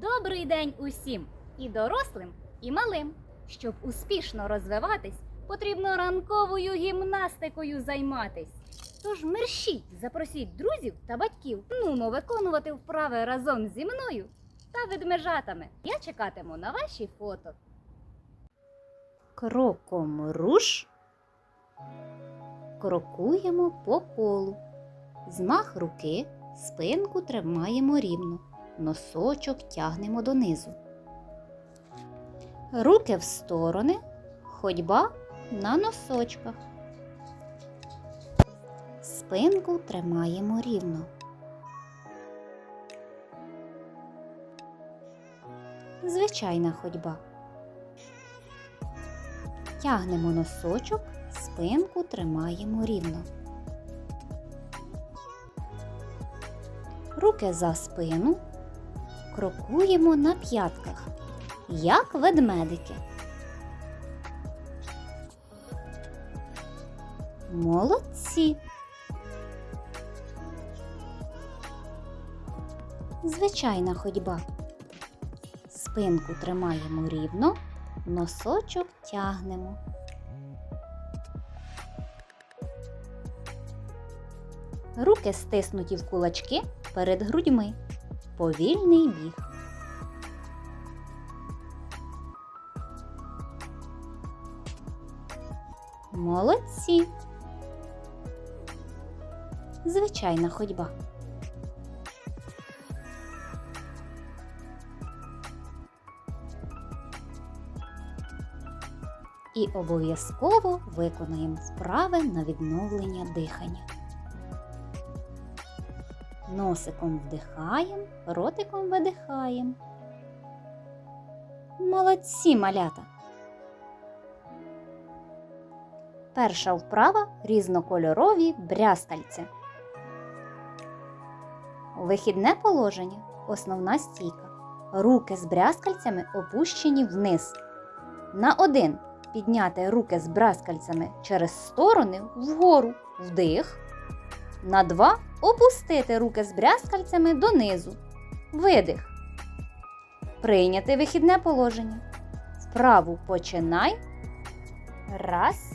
Добрий день усім і дорослим, і малим. Щоб успішно розвиватись, потрібно ранковою гімнастикою займатись. Тож мерщіть, запросіть друзів та батьків. Нумо виконувати вправи разом зі мною та ведмежатами. Я чекатиму на ваші фото. Кроком руш. Крокуємо по колу. Змах руки, спинку тримаємо рівно, носочок тягнемо донизу. Руки в сторони, ходьба на носочках. Спинку тримаємо рівно. Звичайна ходьба. Тягнемо носочок, спинку тримаємо рівно. Руки за спину. Крокуємо на п'ятках, як ведмедики. Молодці. Звичайна ходьба. Спинку тримаємо рівно, носочок тягнемо. Руки стиснуті в кулачки перед грудьми. Повільний біг. Молодці. Звичайна ходьба. І обов'язково виконаємо вправи на відновлення дихання. Носиком вдихаємо, ротиком видихаємо. Молодці малята. Перша вправа різнокольорові брязкальці. Вихідне положення. Основна стійка. Руки з брязкальцями опущені вниз. На один підняти руки з брязкальцями через сторони вгору. Вдих. На два опустити руки з брязкальцями донизу. Видих. Прийняти вихідне положення. Вправу починай. Раз.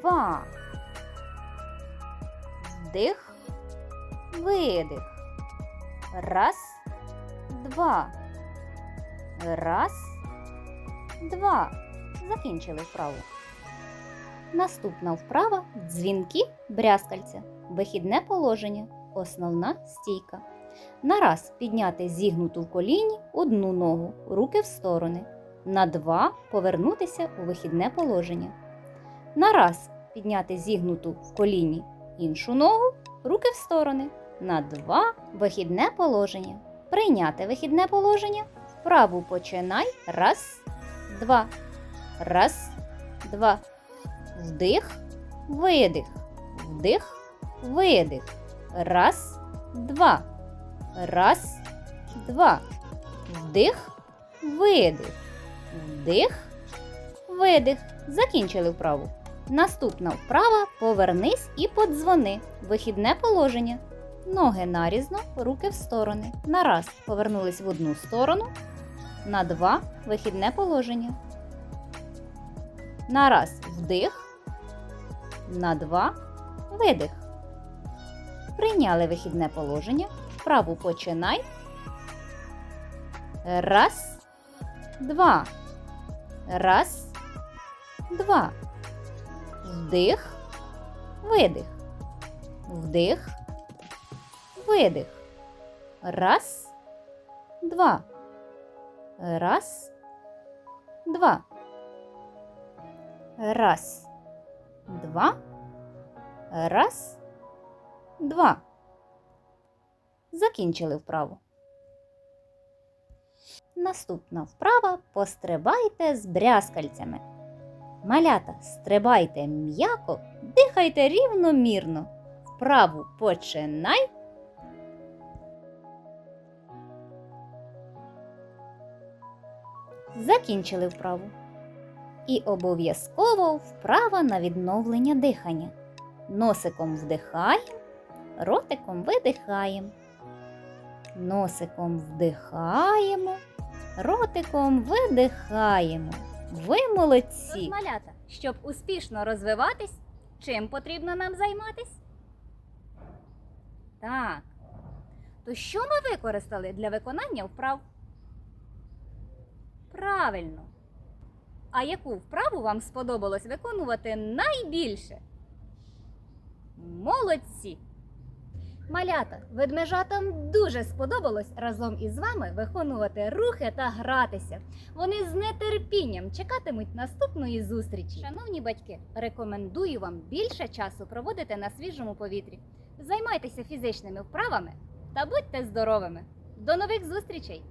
Два. Вдих. Видих. Раз. Два. Раз. Два. Закінчили вправу. Наступна вправа дзвінки брязкальця. Вихідне положення. Основна стійка. На раз підняти зігнуту в коліні одну ногу, руки в сторони. На два повернутися у вихідне положення. На раз підняти зігнуту в коліні іншу ногу, руки в сторони. На два вихідне положення. Прийняти вихідне положення. Вправу починай. Раз, два. Раз, два. Вдих, видих. Вдих, видих. Раз, два. Раз, два. Вдих, видих. Вдих, видих. Закінчили вправу. Наступна вправа повернись і подзвони. Вихідне положення. Ноги нарізно, руки в сторони. На раз повернулись в одну сторону. На два вихідне положення. На раз вдих. На два видих. Прийняли вихідне положення. Вправу починай. Раз, два. Раз, два. Вдих, видих. Вдих, видих. Раз, два. Раз, два. Раз, два. Раз, два. Закінчили вправу. Наступна вправа пострибайте з брязкальцями. Малята, стрибайте м'яко, дихайте рівномірно. Вправу починай. Закінчили вправу. І обов'язково вправа на відновлення дихання. Носиком вдихаємо, ротиком видихаємо. Носиком вдихаємо, ротиком видихаємо. Ви молодці! малята, щоб успішно розвиватись, чим потрібно нам займатись? Так. То що ми використали для виконання вправ? Правильно. А яку вправу вам сподобалось виконувати найбільше? Молодці! Малята, ведмежатам дуже сподобалось разом із вами виконувати рухи та гратися. Вони з нетерпінням чекатимуть наступної зустрічі. Шановні батьки, рекомендую вам більше часу проводити на свіжому повітрі. Займайтеся фізичними вправами та будьте здоровими. До нових зустрічей!